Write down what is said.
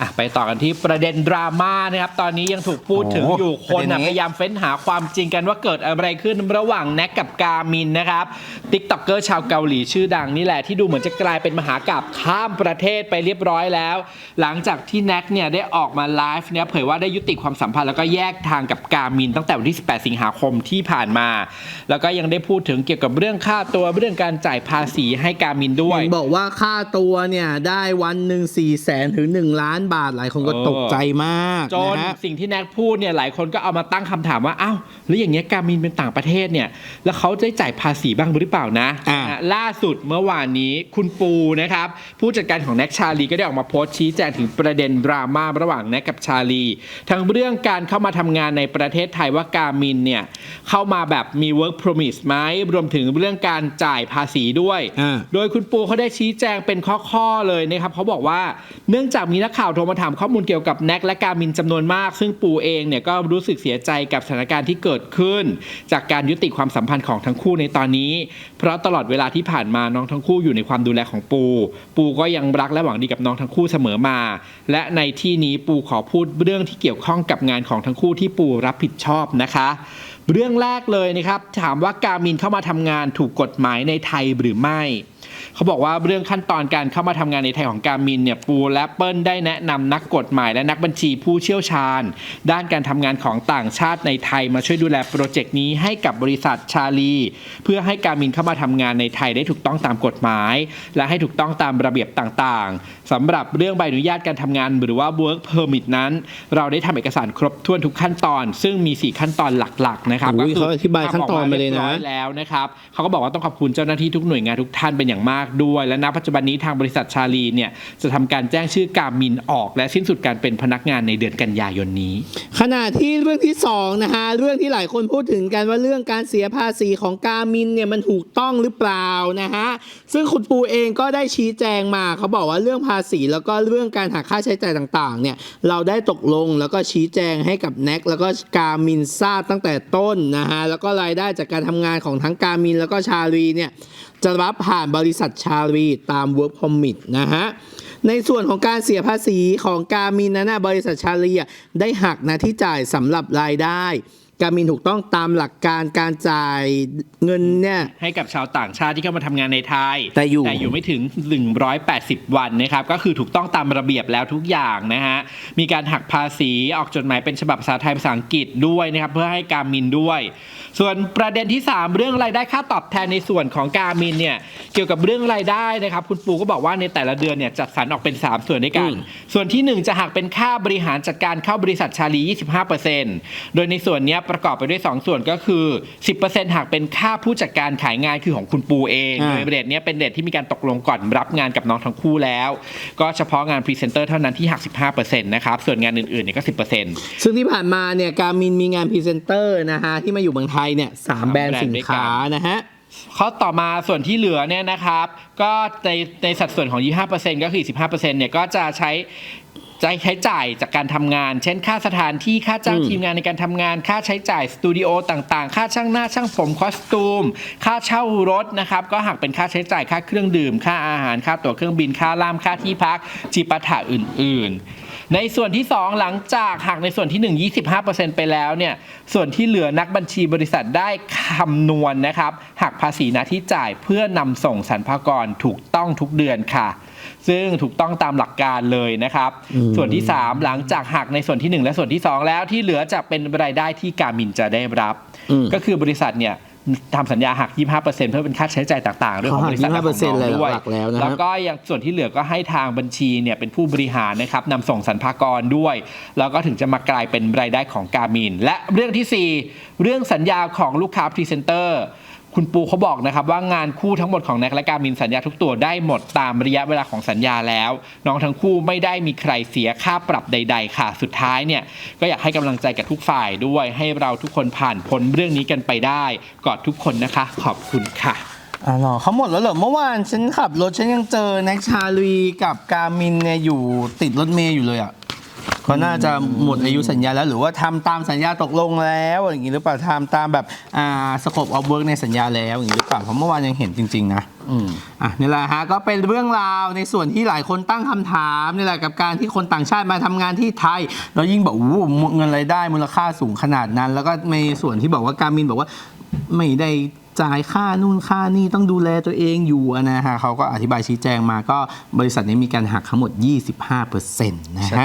อะไปต่อกันที่ประเด็นดราม่านะครับ ตอนนี้ยังถูกพูดถึงโอ้อยู่คนประเด็นอะนี้พยายามเฟ้นหาความจริงกันว่าเกิดอะไรขึ้นระหว่างแน็กกับกามินนะครับติ๊กต็อกเกอร์ชาวเกาหลีชื่อดังนี่แหละที่ดูเหมือนจะกลายเป็นมหากาบข้ามประเทศไปเรียบร้อยแล้ว หลังจากที่แน็กเนี่ยได้ออกมาไลฟ์เนี่ยเผยว่าได้ยุติความสัมพันธ์แล้วก็แยกทางกับกามิน ตั้งแต่วันที่ 18 สิงหาคมที่ผ่านมา แล้วก็ยังได้พูดถึงเกี่ยวกับเรื่องค่าตัวเรื่องการจ่ายภาษีให้กามินด้วยเห็นบอกว่าค่าตัวเนี่ยได้วันหนึ่ง4ี่แสนถึง1ล้านบาทหลายคนก็เออตกใจมากจนนะฮะ สิ่งที่แน็กพูดเนี่ยหลายคนก็เอามาตั้งคำถามว่าอ้าวแล้วอย่างเงี้ยการมินเป็นต่างประเทศเนี่ยแล้วเขาได้จ่ายภาษีบ้างหรือเปล่านะอ่านะล่าสุดเมื่อวานนี้คุณปูนะครับผู้จัดการของแน็กชาลีก็ได้ออกมาโพสต์ชี้แจงถึงประเด็นดราม่าระหว่างแน็กกับชาลี ทั้งเรื่องการเข้ามาทำงานในประเทศไทยว่าการมินเนี่ยเข้ามาแบบมี work promise ไหมรวมถึงเรื่องการจ่ายภาษีด้วย อ่า โดยคุณปูเขาได้ชี้แจงเป็นข้อ ๆ เลยนะครับเขาบอกว่า เนื่องจากมีนักข่าวโทรมาถามข้อมูลเกี่ยวกับแน็กและการมินจำนวนมาก ซึ่งปูเองเนี่ยก็รู้สึกเสียใจกับสถานการณ์ที่เกิดขึ้น จากการยุติความสัมพันธ์ของทั้งคู่ในตอนนี้ เพราะตลอดเวลาที่ผ่านมาน้องทั้งคู่อยู่ในความดูแลของปู ปูก็ยังรักและหวังดีกับน้องทั้งคู่เสมอมา และในที่นี้ปูขอพูดเรื่องที่เกี่ยวข้องกับงานของทั้งคู่ที่ปูรับผิดชอบนะคะ เรื่องแรกเลยนะครับ ถามว่าการมินเข้ามาทำงานถูกกฎหมายในไทยหรือไม่ เขาบอกว่าเรื่องขั้นตอนการเข้ามาทำงานในไทยของการมินเนี่ยปูและเปิลได้แนะนำนักกฎหมายและนักบัญชีผู้เชี่ยวชาญ ด้านการทำงานของต่างชาติในไทยมาช่วยดูแลโปรเจกต์นี้ให้กับบริษัทชาลี เพื่อให้การมินเข้ามาทำงานในไทยได้ถูกต้องตามกฎหมาย และให้ถูกต้องตามระเบียบต่างๆสำหรับเรื่องใบอนุญาตการทำงานหรือว่า work permit นั้น เราได้ทำเอกสารครบถ้วนทุกขั้นตอน ซึ่งมี 4 ขั้นตอนหลักๆนะครับโอ้ยก็คืเขาอธิบายขั้นตอนมาเลยนะทำออกรีบร้อแล้วนะครับเขาก็บอกว่าต้องขอบคุณเจ้าหน้าที่ทุกหน่วยงานทุกท่านเป็นอย่างมากด้วย และณปัจจุบันนี้ทางบริษัทชาลีเนี่ยจะทำการแจ้งชื่อการมินออก และสิ้นสุดการเป็นพนักงานในเดือนกันยายนนี้ ขณะที่เรื่องที่สองนะฮะเรื่องที่หลายคนพูดถึงกันว่าเรื่องการเสียภาษีของกามินเนี่ยมันถูกต้องหรือเปล่านะฮะซึ่งคุณปูเองก็ได้ชี้แจงมาเขาบอกว่าเรื่องภาษีแล้วก็เรื่องการหักค่าใช้จ่ายต่างๆเนี่ยเราได้ตกลงแล้วก็ชี้แจงให้กับแน็กแล้วก็กามินทราบตั้งแต่ต้นนะฮะแล้วก็รายได้จากการทำงานของทั้งกามินแล้วก็ชาลีเนี่ยจะรับผ่านบริษัทชาลีตาม work permit นะฮะในส่วนของการเสียภาษีของการมินนะนะบริษัทชาลีได้หักนะที่จ่ายสำหรับรายได้ การมินถูกต้องตามหลักการการจ่ายเงินเนี่ย ให้กับชาวต่างชาติที่เข้ามาทำงานในไทย แต่อยู่อยู่ไม่ถึง 180 วันนะครับ ก็คือถูกต้องตามระเบียบแล้วทุกอย่างนะฮะ มีการหักภาษีออกจดหมายเป็นฉบับภาษาไทยภาษาอังกฤษด้วยนะครับ เพื่อให้การมินด้วย ส่วนประเด็นที่ 3 เรื่องรายได้ค่าตอบแทนในส่วนของการมินเนี่ยเกี่ยวกับเรื่องรายได้นะครับ คุณปูก็บอกว่าในแต่ละเดือนเนี่ยจัดสรรออกเป็น 3 ส่วนด้วยกันอืมส่วนที่ 1 จะหักเป็นค่าบริหารจัดการเข้าบริษัทชาลี 25%โดยในส่วนเนี้ยประกอบไปด้วย 2 ส่วนก็คือ 10%หักเป็นค่าผู้จัดการขายงานคือของคุณปูเองอ่าโดยเรทเนี้ยเป็นเรทที่มีการตกลงก่อนรับงานกับน้องทั้งคู่แล้ว ก็เฉพาะงานพรีเซนเตอร์เท่านั้นที่หัก 15%นะครับส่วนงานอื่นๆเนี่ยก็ 10%ซึ่งที่ผ่านมาเนี่ยการมินมีงานพรีเซนเตอร์นะฮะที่มาอยู่เมืองไทยเนี่ยสามสามแบรนด์แบรนด์สินด้วยกันค้านะฮะข้อต่อมาส่วนที่เหลือเนี่ยนะครับ ก็ในในสัดส่วนของ 25%ก็คือ 15%เนี่ยก็จะใช้ จะใช้จ่ายจากการทำงาน เช่นค่าสถานที่ค่าจ้างทีมงานในการทำงาน ค่าใช้จ่ายสตูดิโอต่างๆ ค่าช่างหน้าช่างผมคอสตูม ค่าเช่ารถนะครับ ก็หักเป็นค่าใช้จ่ายค่าเครื่องดื่ม ค่าอาหารค่าตั๋วเครื่องบินค่าล่ามค่าที่พักจิปาถะอื่น ๆในส่วนที่ 2 หลังจากหักในส่วนที่ 1 25%ไปแล้วเนี่ยส่วนที่เหลือนักบัญชีบริษัทได้คำนวณนะครับหักภาษีนาที่จ่ายเพื่อนำส่งสรรพากรถูกต้องทุกเดือนค่ะ ซึ่งถูกต้องตามหลักการเลยนะครับอืมส่วนที่ 3 หลังจากหักในส่วนที่ 1 และส่วนที่ 2 แล้วที่เหลือจะเป็นรายได้ที่การมินจะได้รับอืมก็คือบริษัทเนี่ยทำสัญญาหัก 25%เพื่อเป็นค่าใช้จ่ายต่างๆเรื่องของบริษัทและของน้องเขาหัก25%เลยด้วยหลักๆแล้วนะฮะแล้วก็ยังส่วนที่เหลือก็ให้ทางบัญชีเนี่ยเป็นผู้บริหารนะครับนำส่งสรรพากรด้วย แล้วก็ถึงจะมากลายเป็นรายได้ของการมิน และเรื่องทีสี่4 เรื่องสัญญาของลูกค้าพรีเซนเตอร์ คุณปูเขาบอกนะครับว่างานคู่ทั้งหมดของแน็กและการมินสัญญาทุกตัวได้หมดตามระยะเวลาของสัญญาแล้ว น้องทั้งคู่ไม่ได้มีใครเสียค่าปรับใด ๆ ค่ะ สุดท้ายเนี่ยก็อยากให้กำลังใจกับทุกฝ่ายด้วย ให้เราทุกคนผ่านพ้นเรื่องนี้กันไปได้กอดทุกคนนะคะ ขอบคุณค่ะอ๋อเขาหมดแล้วเหรอเมื่อวานฉันขับรถฉันยังเจอแน็กชาลีกับกามินเนี่ยอยู่ติดรถเมย์อยู่เลยอะ ก็น่าจะหมดอายุสัญญาแล้วหรือว่าทำตามสัญญาตกลงแล้วอย่างนี้หรือเปล่าทำตามแบบอ่าสกบออฟเวิร์กในสัญญาแล้วอย่างนี้หรือเปล่าเพราะเมื่อวานยังเห็นจริง ๆ นะอืมอะนี่แหละฮะก็เป็นเรื่องราวในส่วนที่หลายคนตั้งคำถามนี่แหละกับการที่คนต่างชาติมาทำงานที่ไทย แล้วยิ่งบอกโอ้เงินรายได้มูลค่าสูงขนาดนั้น แล้วก็ในส่วนที่บอกว่าการมินบอกว่าไม่ได้จ่ายค่านู่นค่านี่ต้องดูแลตัวเองอยู่นะฮะเขาก็อธิบายชี้แจงมาก็บริษัทนี้มีการหักทั้งหมด 25%นะฮะ